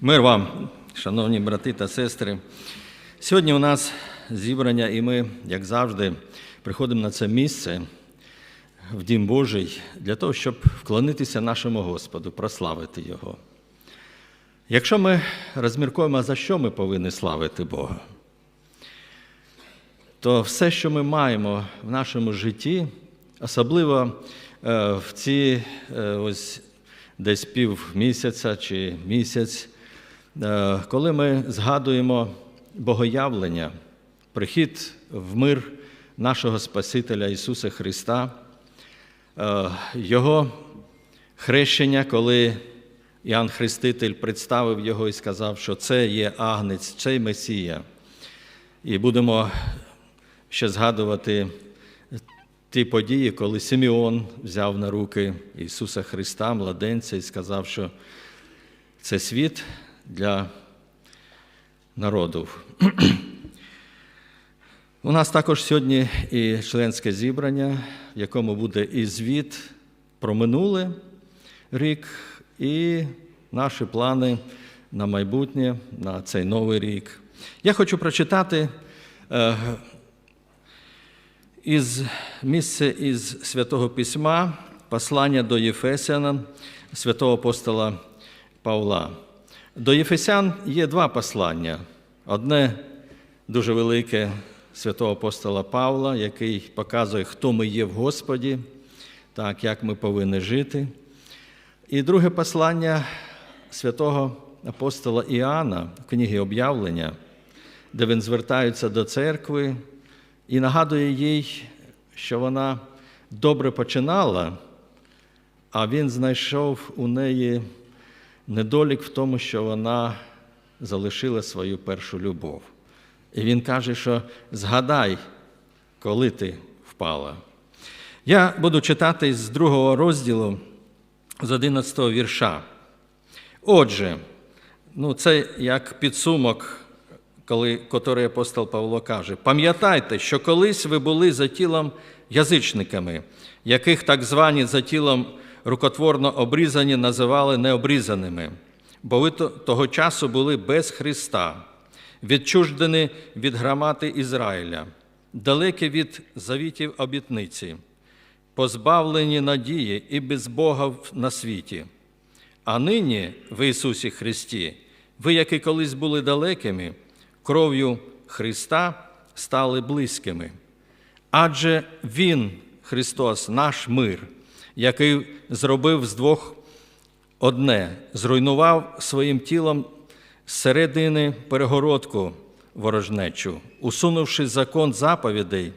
Мир вам, шановні брати та сестри. Сьогодні у нас зібрання, і ми, як завжди, приходимо на це місце в Дім Божий для того, щоб вклонитися нашому Господу, прославити Його. Якщо ми розміркуємо, за що ми повинні славити Бога, то все, що ми маємо в нашому житті, особливо е, в ці е, ось десь пів місяця чи місяць, коли ми згадуємо богоявлення, прихід в мир нашого Спасителя Ісуса Христа, е, Його хрещення, коли Іоанн Хреститель представив його і сказав, що це є агнець, це Месія. І будемо ще згадувати ті події, коли Симеон взяв на руки Ісуса Христа, младенця, і сказав, що це світ для народу. У нас також сьогодні і членське зібрання, в якому буде і звіт про минуле рік, і наші плани на майбутнє, на цей новий рік. Я хочу прочитати е, із місця із Святого Письма, послання до Єфесяна, святого апостола Павла. До Єфесян є два послання. Одне дуже велике святого апостола Павла, який показує, хто ми є в Господі, так, як ми повинні жити. І друге послання святого апостола Іоанна в книгі об'явлення, де він звертається до церкви і нагадує їй, що вона добре починала, а він знайшов у неї недолік в тому, що вона залишила свою першу любов. І він каже, що згадай, коли ти впала. Я буду читати з другого розділу, з 11 вірша. Отже, ну це як підсумок, коли, котрий апостол Павло каже: пам'ятайте, що колись ви були за тілом язичниками, яких так звані за тілом рукотворно обрізані називали необрізаними, бо ви того часу були без Христа, відчуждені від громади Ізраїля, далекі від завітів обітниці, позбавлені надії і без Бога на світі. А нині в Ісусі Христі, ви, які колись були далекими, кров'ю Христа стали близькими. Адже Він, Христос, наш мир, який зробив з двох одне, зруйнував своїм тілом зсередини перегородку ворожнечу, усунувши закон заповідей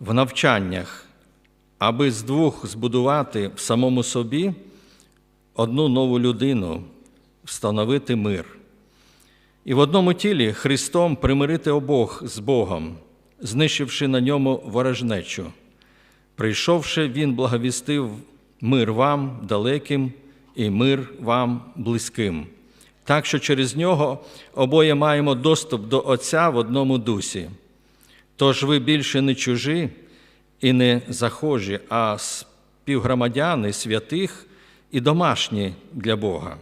в навчаннях, аби з двох збудувати в самому собі одну нову людину, встановити мир. І в одному тілі Христом примирити обох з Богом, знищивши на ньому ворожнечу. Прийшовши, Він благовістив мир вам далеким і мир вам близьким, так що через нього обоє маємо доступ до Отця в одному дусі. Тож ви більше не чужі і не захожі, а співгромадяни святих і домашні для Бога,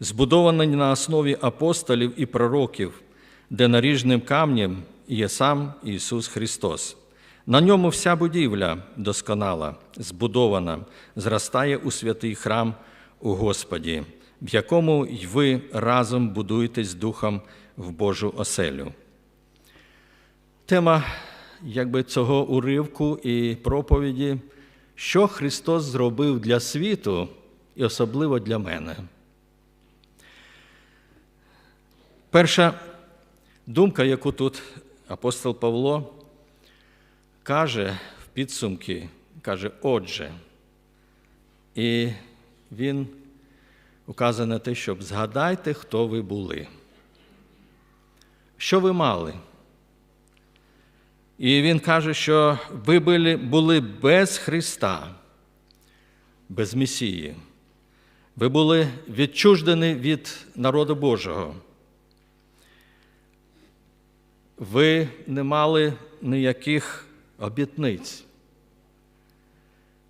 збудовані на основі апостолів і пророків, де наріжним камнем є сам Ісус Христос. На ньому вся будівля досконала, збудована, зростає у святий храм у Господі, в якому й ви разом будуєтесь духом в Божу оселю. Тема якби, цього уривку і проповіді, що Христос зробив для світу і особливо для мене. Перша думка, яку тут апостол Павло каже в підсумки, каже, отже, і він указує на те, щоб згадайте, хто ви були. Що ви мали? І він каже, що ви були без Христа, без Месії. Ви були відчуждені від народу Божого. Ви не мали ніяких обітниць.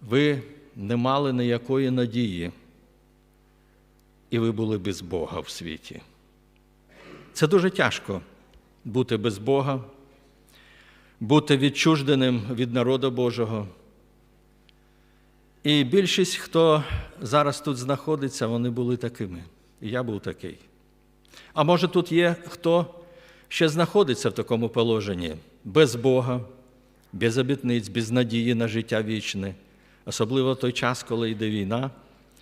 Ви не мали ніякої надії. і ви були без Бога в світі. Це дуже тяжко бути без Бога, бути відчужденим від народу Божого. І більшість, хто зараз тут знаходиться, вони були такими. І я був такий. А може, тут є хто ще знаходиться в такому положенні без Бога, без обітниць, без надії на життя вічне, особливо в той час, коли йде війна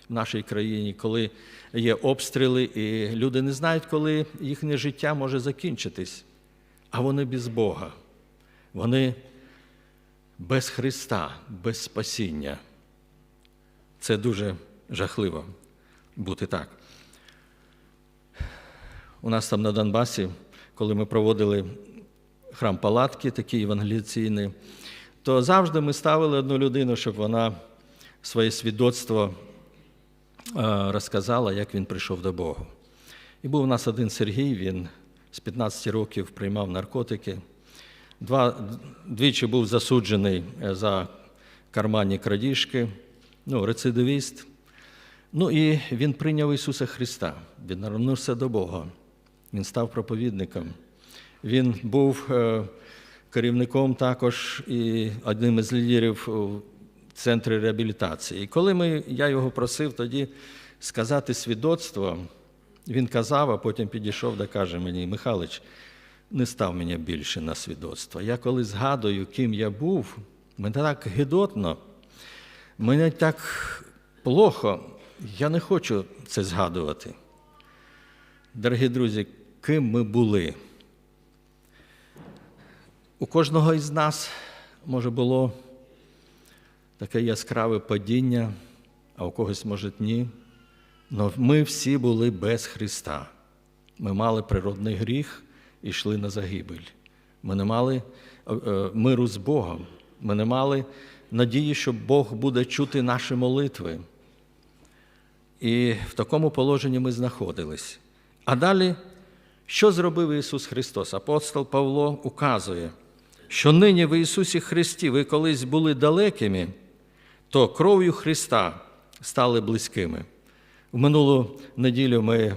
в нашій країні, коли є обстріли, і люди не знають, коли їхнє життя може закінчитись, а вони без Бога. Вони без Христа, без спасіння. Це дуже жахливо бути так. У нас там на Донбасі, коли ми проводили храм палатки, такі евангеліційні, то завжди ми ставили одну людину, щоб вона своє свідоцтво розказала, як він прийшов до Бога. І був у нас один Сергій, він з 15 років приймав наркотики. Два, Двічі був засуджений за карманні крадіжки, ну, рецидивіст. Ну і він прийняв Ісуса Христа, він навернувся до Бога, він став проповідником. Він був керівником також і одним із лідерів у центрі реабілітації. І коли ми, я його просив тоді сказати свідоцтво, він казав, а потім підійшов та каже мені, Михайлович, не став мене більше на свідоцтво. Я коли згадую, ким я був, мені так гидотно, мені так плохо, я не хочу це згадувати. Дорогі друзі, ким ми були? У кожного із нас, може, було таке яскраве падіння, а у когось, може, ні. Але ми всі були без Христа. Ми мали природний гріх і йшли на загибель. Ми не мали миру з Богом. Ми не мали надії, що Бог буде чути наші молитви. І в такому положенні ми знаходились. А далі, що зробив Ісус Христос? Апостол Павло указує, що нині в Ісусі Христі ви колись були далекими, то кров'ю Христа стали близькими. В минулу неділю ми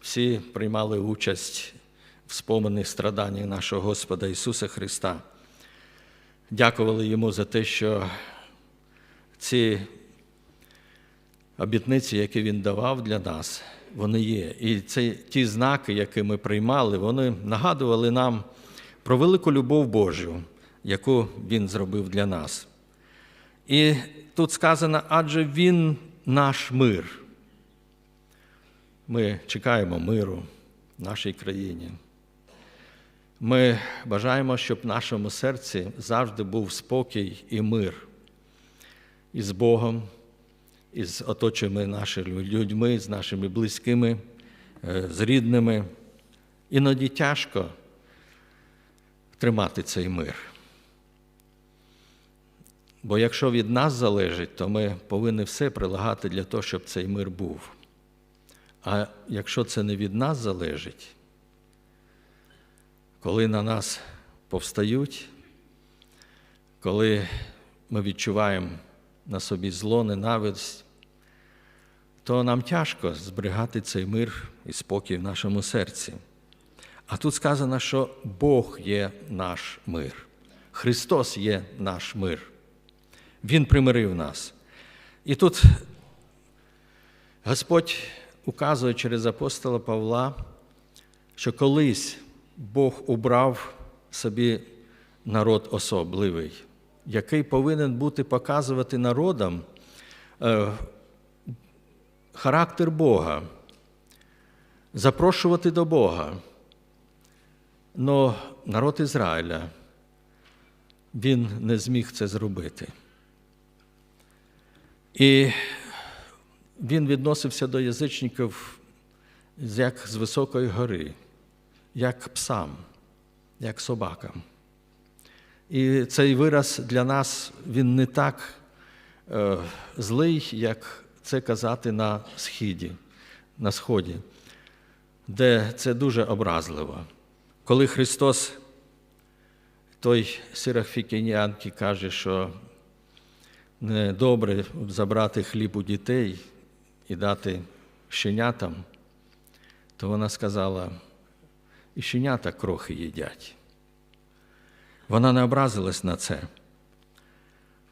всі приймали участь в споменних страданнях нашого Господа Ісуса Христа. Дякували Йому за те, що ці обітниці, які Він давав для нас, вони є. І це ті знаки, які ми приймали, вони нагадували нам про велику любов Божу, яку Він зробив для нас. І тут сказано, адже Він наш мир. Ми чекаємо миру в нашій країні. Ми бажаємо, щоб в нашому серці завжди був спокій і мир із Богом, із оточеними нашими людьми, з нашими близькими, з рідними. Іноді тяжко тримати цей мир. Бо якщо від нас залежить, то ми повинні все прилагати для того, щоб цей мир був. А якщо це не від нас залежить, коли на нас повстають, коли ми відчуваємо на собі зло, ненависть, то нам тяжко зберігати цей мир і спокій в нашому серці. А тут сказано, що Бог є наш мир, Христос є наш мир. Він примирив нас. І тут Господь указує через апостола Павла, що колись Бог убрав собі народ особливий, який повинен бути показувати народам е, характер Бога, запрошувати до Бога. Но народ Ізраїля, він не зміг це зробити. І він відносився до язичників як з високої гори, як псам, як собакам. І цей вираз для нас він не так е, злий, як це казати на східі, на сході, де це дуже образливо. Коли Христос, той сирафікінянки каже, що добре забрати хліб у дітей і дати щенятам, то вона сказала, і щенята крохи їдять. Вона не образилась на це.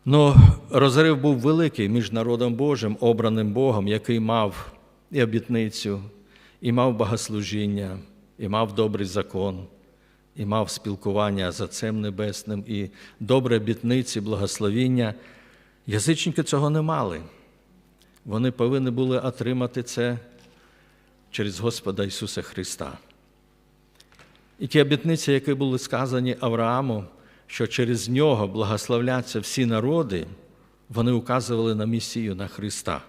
Ну, розрив був великий між народом Божим, обраним Богом, який мав і обітницю, і мав богослужіння, і мав добрий закон, і мав спілкування з Отцем Небесним, і добре обітниці, благословіння. Язичники цього не мали. Вони повинні були отримати це через Господа Ісуса Христа. І ті обітниці, які були сказані Аврааму, що через нього благословляться всі народи, вони указували на Месію, на Христа.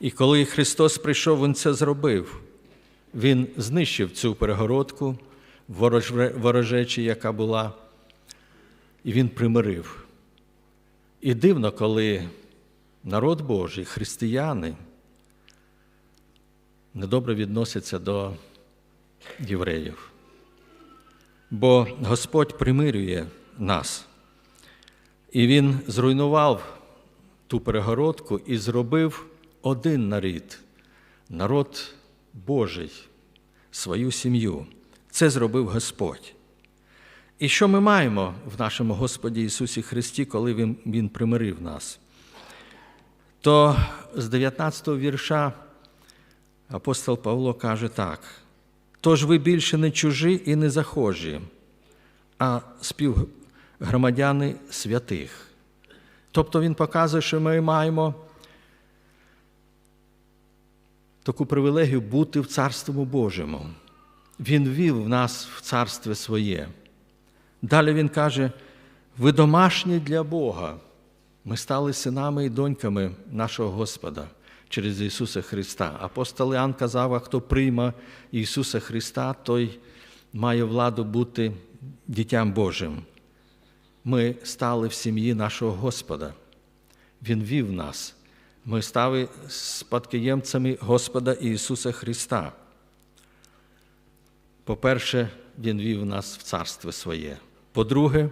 І коли Христос прийшов, Він це зробив. Він знищив цю перегородку ворожечі, яка була, і Він примирив. І дивно, коли народ Божий, християни, недобре відносяться до євреїв. Бо Господь примирює нас. І Він зруйнував ту перегородку і зробив один нарід, народ Божий, свою сім'ю. Це зробив Господь. І що ми маємо в нашому Господі Ісусі Христі, коли Він, Він примирив нас? То з 19 го вірша апостол Павло каже так: тож ви більше не чужі і не захожі, а співгромадяни святих. Тобто Він показує, що ми маємо таку привілегію бути в Царстві Божому. Він ввів нас в царство своє. Далі Він каже: ви домашні для Бога. Ми стали синами і доньками нашого Господа через Ісуса Христа. Апостол Іоанн казав, а хто прийме Ісуса Христа, той має владу бути дітям Божим. Ми стали в сім'ї нашого Господа. Він вів нас. Ми стали спадкоємцями Господа Ісуса Христа. По-перше, Він вів нас в царство своє. По-друге,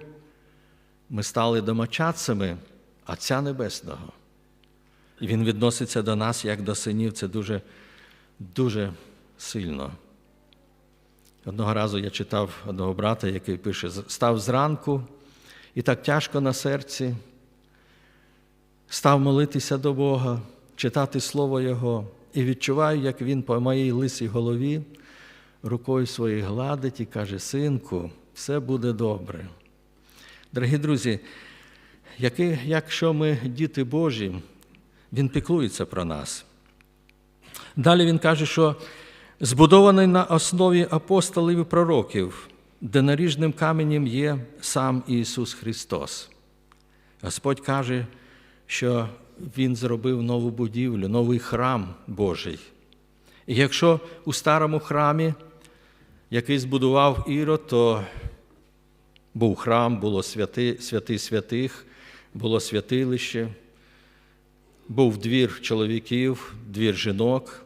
ми стали домочадцями Отця Небесного. І Він відноситься до нас як до синів. Це дуже, дуже сильно. Одного разу я читав одного брата, який пише: став зранку і так тяжко на серці, став молитися до Бога, читати Слово Його, і відчуваю, як він по моїй лисій голові рукою своєю гладить і каже: Синку, все буде добре. Дорогі друзі, якщо ми діти Божі, Він піклується про нас. Далі він каже, що збудований на основі апостолів і пророків, де наріжним каменем є сам Ісус Христос. Господь каже, що Він зробив нову будівлю, новий храм Божий. І якщо у старому храмі, який збудував Ірод, то був храм, було святи, святи святих, було святилище, був двір чоловіків, двір жінок,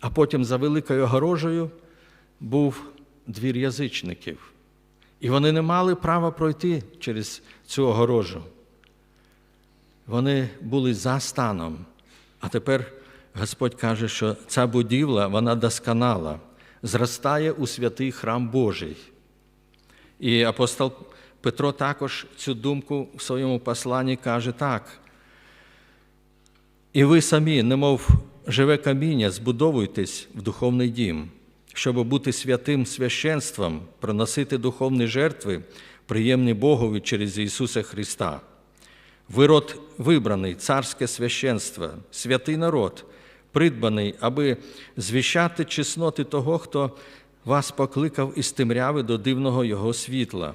а потім за великою огорожею був двір язичників. І вони не мали права пройти через цю огорожу. Вони були за станом. А тепер Господь каже, що ця будівля, вона досконала, зростає у святий храм Божий. І апостол Петро також цю думку в своєму посланні каже так. І ви самі, немов живе каміння, збудовуйтесь в духовний дім, щоб бути святим священством, приносити духовні жертви, приємні Богові через Ісуса Христа. Ви род вибраний, царське священство, святий народ, придбаний, аби звіщати чесноти того, хто вас покликав із темряви до дивного Його світла.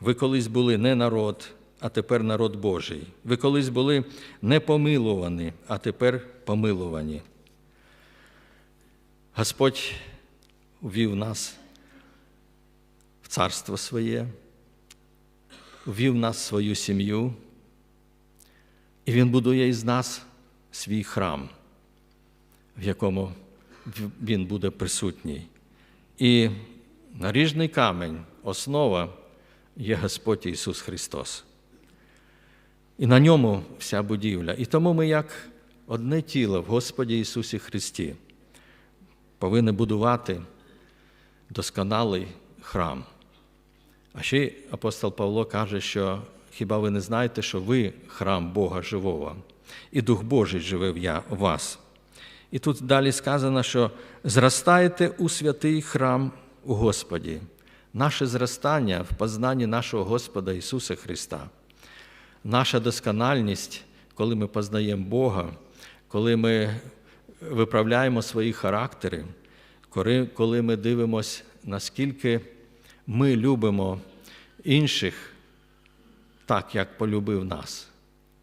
Ви колись були не народ, а тепер народ Божий. Ви колись були не помилувані, а тепер помилувані. Господь увів нас в царство своє, ввів нас в свою сім'ю, і Він будує із нас свій храм, в якому Він буде присутній. І наріжний камінь, основа є Господь Ісус Христос. І на ньому вся будівля. І тому ми, як одне тіло в Господі Ісусі Христі, повинні будувати досконалий храм. А ще апостол Павло каже, що хіба ви не знаєте, що ви храм Бога живого, і Дух Божий живе в я- вас. І тут далі сказано, що зростаєте у святий храм у Господі. Наше зростання в познанні нашого Господа Ісуса Христа, наша доскональність, коли ми познаємо Бога, коли ми виправляємо свої характери, коли- ми дивимося, наскільки ми любимо інших так, як полюбив нас.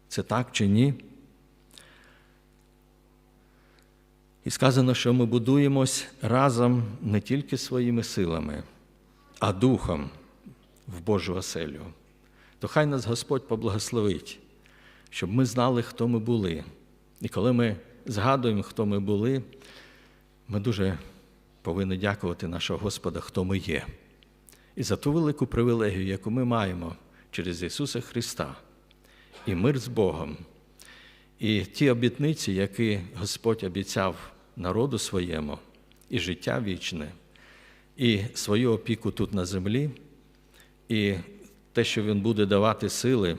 Це так чи ні? І сказано, що ми будуємось разом не тільки своїми силами, а духом в Божу оселю. То хай нас Господь поблагословить, щоб ми знали, хто ми були. І коли ми згадуємо, хто ми були, ми дуже повинні дякувати нашого Господа, хто ми є. І за ту велику привілегію, яку ми маємо через Ісуса Христа, і мир з Богом, і ті обітниці, які Господь обіцяв народу своєму, і життя вічне, і свою опіку тут на землі, і те, що Він буде давати сили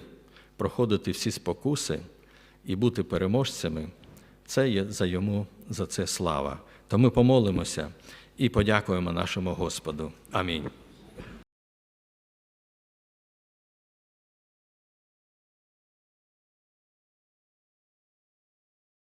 проходити всі спокуси і бути переможцями, це є за йому за це слава. То ми помолимося і подякуємо нашому Господу. Амінь.